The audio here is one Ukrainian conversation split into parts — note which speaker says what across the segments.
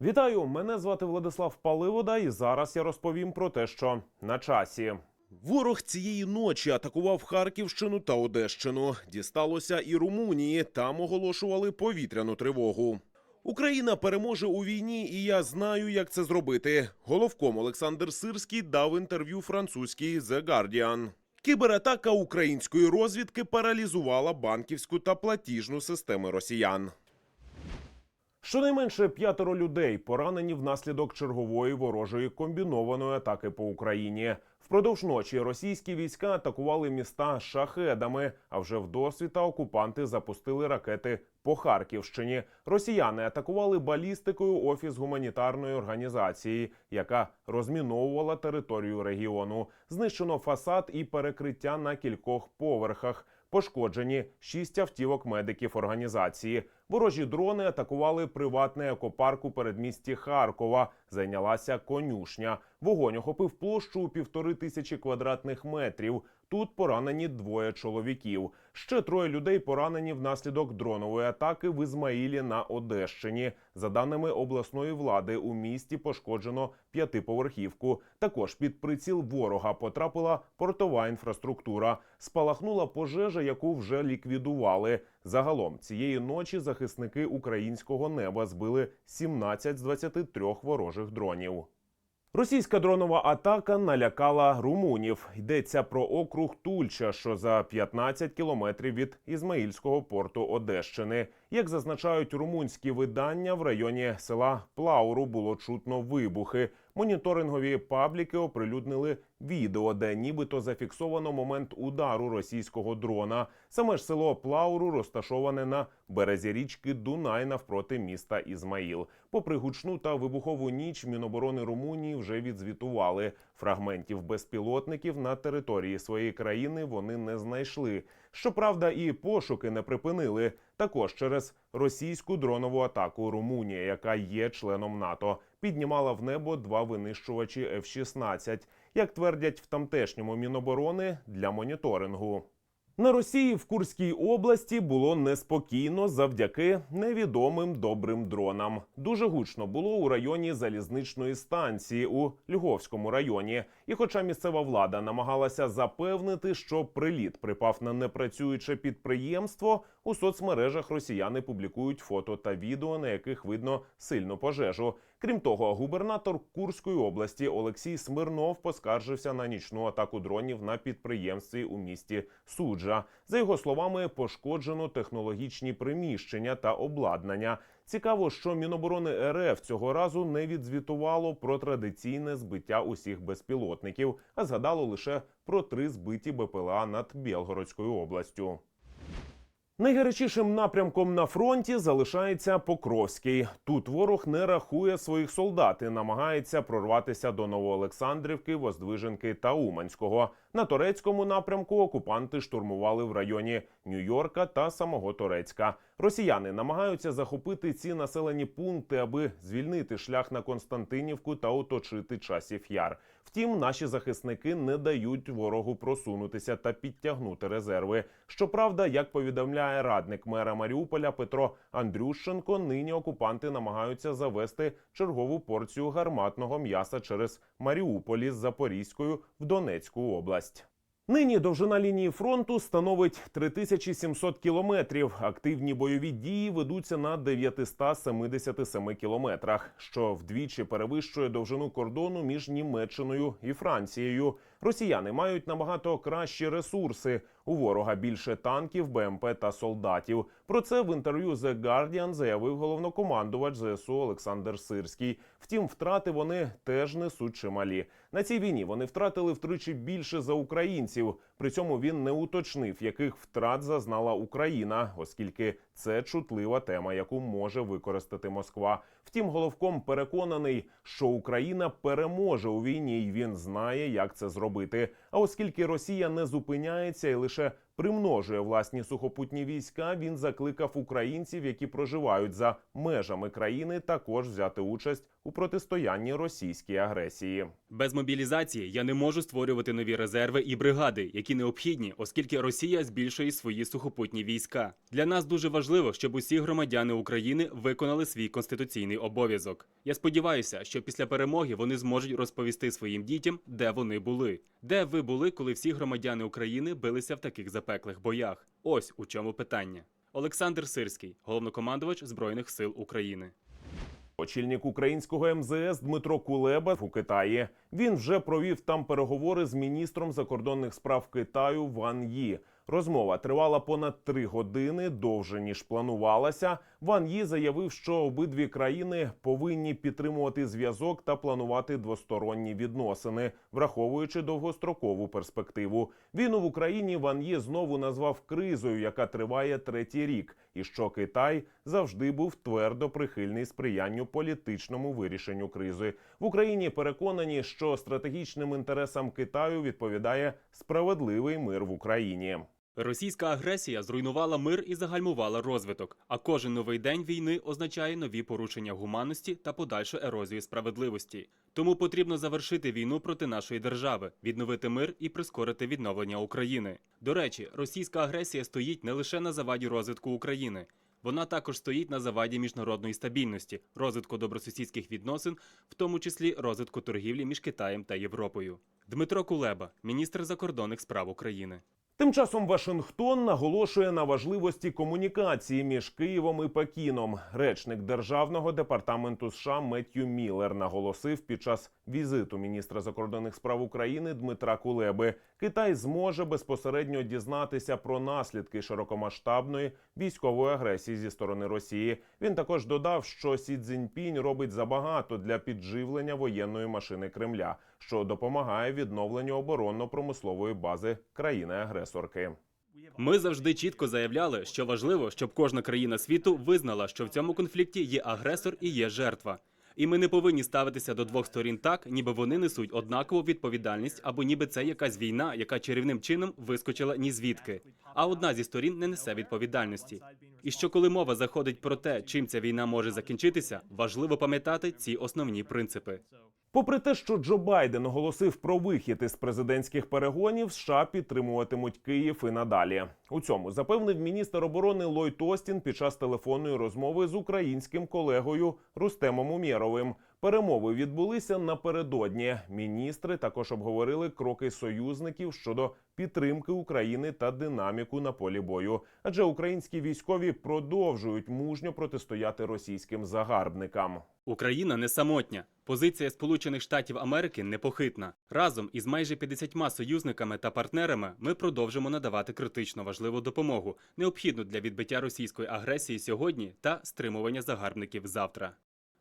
Speaker 1: Вітаю! Мене звати Владислав Паливода, і зараз я розповім про те, що на часі. Ворог цієї ночі атакував Харківщину та Одещину. Дісталося і Румунії. Там оголошували повітряну тривогу. Україна переможе у війні, і я знаю, як це зробити. Головком Олександр Сирський дав інтерв'ю французькій The Guardian. Кібератака української розвідки паралізувала банківську та платіжну системи росіян. Щонайменше п'ятеро людей поранені внаслідок чергової ворожої комбінованої атаки по Україні. Впродовж ночі російські війська атакували міста шахедами. А вже вдосвіта окупанти запустили ракети по Харківщині. Росіяни атакували балістикою офіс гуманітарної організації, яка розміновувала територію регіону. Знищено фасад і перекриття на кількох поверхах. Пошкоджені шість автівок медиків організації. Ворожі дрони атакували приватний екопарк у передмісті Харкова. Зайнялася конюшня. Вогонь охопив площу у півтори тисячі квадратних метрів. Тут поранені двоє чоловіків. Ще троє людей поранені внаслідок дронової атаки в Ізмаїлі на Одещині. За даними обласної влади, у місті пошкоджено п'ятиповерхівку. Також під приціл ворога потрапила портова інфраструктура. Спалахнула пожежа, яку вже ліквідували. Загалом цієї ночі захисники українського неба збили 17 з 23 ворожих дронів. Російська дронова атака налякала румунів. Йдеться про округ Тульча, що за 15 кілометрів від Ізмаїльського порту Одещини. Як зазначають румунські видання, в районі села Плауру було чутно вибухи. Моніторингові пабліки оприлюднили відео, де нібито зафіксовано момент удару російського дрона. Саме ж село Плауру розташоване на березі річки Дунай навпроти міста Ізмаїл. Попри гучну та вибухову ніч, Міноборони Румунії вже відзвітували. Фрагментів безпілотників на території своєї країни вони не знайшли. Щоправда, і пошуки не припинили. Також через російську дронову атаку Румунія, яка є членом НАТО, піднімала в небо два винищувачі F-16, як твердять в тамтешньому міноборони для моніторингу. На Росії в Курській області було неспокійно завдяки невідомим добрим дронам. Дуже гучно було у районі залізничної станції у Львовському районі. І, хоча місцева влада намагалася запевнити, що приліт припав на непрацююче підприємство, у соцмережах росіяни публікують фото та відео, на яких видно сильну пожежу. Крім того, губернатор Курської області Олексій Смирнов поскаржився на нічну атаку дронів на підприємстві у місті Суджа. За його словами, пошкоджено технологічні приміщення та обладнання. Цікаво, що Міноборони РФ цього разу не відзвітувало про традиційне збиття усіх безпілотників, а згадало лише про три збиті БПЛА над Білгородською областю. Найгарячішим напрямком на фронті залишається Покровський. Тут ворог не рахує своїх солдат і намагається прорватися до Новоолександрівки, Воздвиженки та Уманського. На турецькому напрямку окупанти штурмували в районі Нью-Йорка та самого Турецька. Росіяни намагаються захопити ці населені пункти, аби звільнити шлях на Константинівку та оточити часів яр. Втім, наші захисники не дають ворогу просунутися та підтягнути резерви. Щоправда, як повідомляє радник мера Маріуполя Петро Андрющенко, нині окупанти намагаються завести чергову порцію гарматного м'яса через Маріуполь із Запорізькою в Донецьку область. Нині довжина лінії фронту становить 3700 кілометрів. Активні бойові дії ведуться на 977 кілометрах, що вдвічі перевищує довжину кордону між Німеччиною і Францією. Росіяни мають набагато кращі ресурси. У ворога більше танків, БМП та солдатів. Про це в інтерв'ю The Guardian заявив головнокомандувач ЗСУ Олександр Сирський. Втім, втрати вони теж несуть чималі. На цій війні вони втратили втричі більше за українців. При цьому він не уточнив, яких втрат зазнала Україна, оскільки це чутлива тема, яку може використати Москва. Втім, головком переконаний, що Україна переможе у війні, і він знає, як це зробити. А оскільки Росія не зупиняється і лише примножує власні сухопутні війська, він закликав українців, які проживають за межами країни, також взяти участь у протистоянні російській агресії.
Speaker 2: Без мобілізації я не можу створювати нові резерви і бригади, які необхідні, оскільки Росія збільшує свої сухопутні війська. Для нас дуже важливо, щоб усі громадяни України виконали свій конституційний обов'язок. Я сподіваюся, що після перемоги вони зможуть розповісти своїм дітям, де вони були, де ви були, коли всі громадяни України билися в таких запеклих боях. Ось у чому питання. Олександр Сирський, головнокомандувач Збройних сил України.
Speaker 1: Очільник українського МЗС Дмитро Кулеба у Китаї. Він вже провів там переговори з міністром закордонних справ Китаю Ван Ї. Розмова тривала понад три години, довше ніж планувалася. Ван Ї заявив, що обидві країни повинні підтримувати зв'язок та планувати двосторонні відносини, враховуючи довгострокову перспективу. Війну в Україні Ван Ї знову назвав кризою, яка триває третій рік, і що Китай завжди був твердо прихильний сприянню політичному вирішенню кризи. В Україні переконані, що стратегічним інтересам Китаю відповідає справедливий мир в Україні.
Speaker 2: Російська агресія зруйнувала мир і загальмувала розвиток. А кожен новий день війни означає нові порушення гуманності та подальшу ерозію справедливості. Тому потрібно завершити війну проти нашої держави, відновити мир і прискорити відновлення України. До речі, російська агресія стоїть не лише на заваді розвитку України. Вона також стоїть на заваді міжнародної стабільності, розвитку добросусідських відносин, в тому числі розвитку торгівлі між Китаєм та Європою. Дмитро Кулеба, міністр закордонних справ України.
Speaker 1: Тим часом Вашингтон наголошує на важливості комунікації між Києвом і Пекіном. Речник державного департаменту США Меттью Міллер наголосив під час візиту міністра закордонних справ України Дмитра Кулеби. Китай зможе безпосередньо дізнатися про наслідки широкомасштабної військової агресії зі сторони Росії. Він також додав, що Сі Цзіньпінь робить забагато для підживлення воєнної машини Кремля, що допомагає відновленню оборонно-промислової бази країни-агресорки.
Speaker 2: Ми завжди чітко заявляли, що важливо, щоб кожна країна світу визнала, що в цьому конфлікті є агресор і є жертва. І ми не повинні ставитися до двох сторін так, ніби вони несуть однакову відповідальність, або ніби це якась війна, яка чарівним чином вискочила ні звідки. А одна зі сторін не несе відповідальності. І що коли мова заходить про те, чим ця війна може закінчитися, важливо пам'ятати ці основні принципи.
Speaker 1: Попри те, що Джо Байден оголосив про вихід із президентських перегонів, США підтримуватимуть Київ і надалі. У цьому запевнив міністр оборони Ллойд Остін під час телефонної розмови з українським колегою Рустемом Умєровим. Перемови відбулися напередодні. Міністри також обговорили кроки союзників щодо підтримки України та динаміку на полі бою. Адже українські військові продовжують мужньо протистояти російським загарбникам.
Speaker 2: Україна не самотня. Позиція Сполучених Штатів Америки непохитна. Разом із майже 50 союзниками та партнерами ми продовжимо надавати критично важливу допомогу, необхідну для відбиття російської агресії сьогодні та стримування загарбників завтра.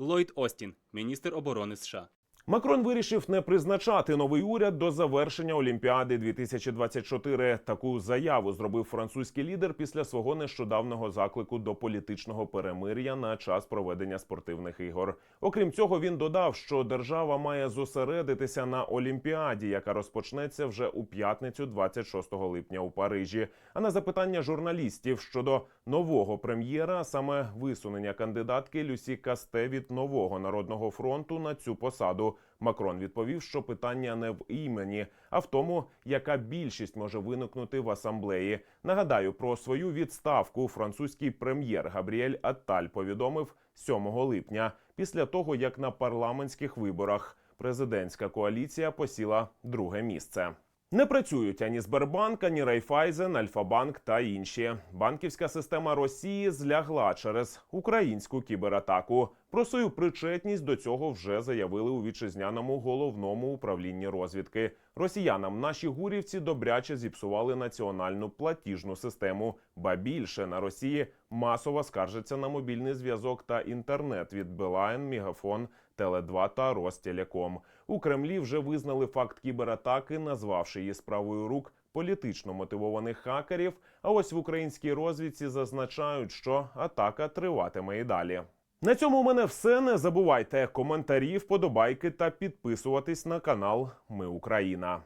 Speaker 2: Ллойд Остін, міністр оборони США.
Speaker 1: Макрон вирішив не призначати новий уряд до завершення Олімпіади 2024. Таку заяву зробив французький лідер після свого нещодавнього заклику до політичного перемир'я на час проведення спортивних ігор. Окрім цього, він додав, що держава має зосередитися на Олімпіаді, яка розпочнеться вже у п'ятницю, 26 липня у Парижі. А на запитання журналістів щодо нового прем'єра, саме висунення кандидатки Люсі Касте від нового народного фронту на цю посаду. Макрон відповів, що питання не в імені, а в тому, яка більшість може виникнути в асамблеї. Нагадаю, про свою відставку французький прем'єр Габріель Атталь повідомив 7 липня, після того як на парламентських виборах президентська коаліція посіла друге місце. Не працюють ані Сбербанк, ані Райфайзен, Альфа-Банк та інші. Банківська система Росії злягла через українську кібератаку. Про свою причетність до цього вже заявили у вітчизняному головному управлінні розвідки. Росіянам наші гурівці добряче зіпсували національну платіжну систему. Ба більше на Росії масово скаржаться на мобільний зв'язок та інтернет від Билайн, Мегафон, Теле2 та Ростелеком. У Кремлі вже визнали факт кібератаки, назвавши її справою рук політично мотивованих хакерів. А ось в українській розвідці зазначають, що атака триватиме і далі. На цьому у мене все. Не забувайте коментарі, вподобайки та підписуватись на канал Ми Україна.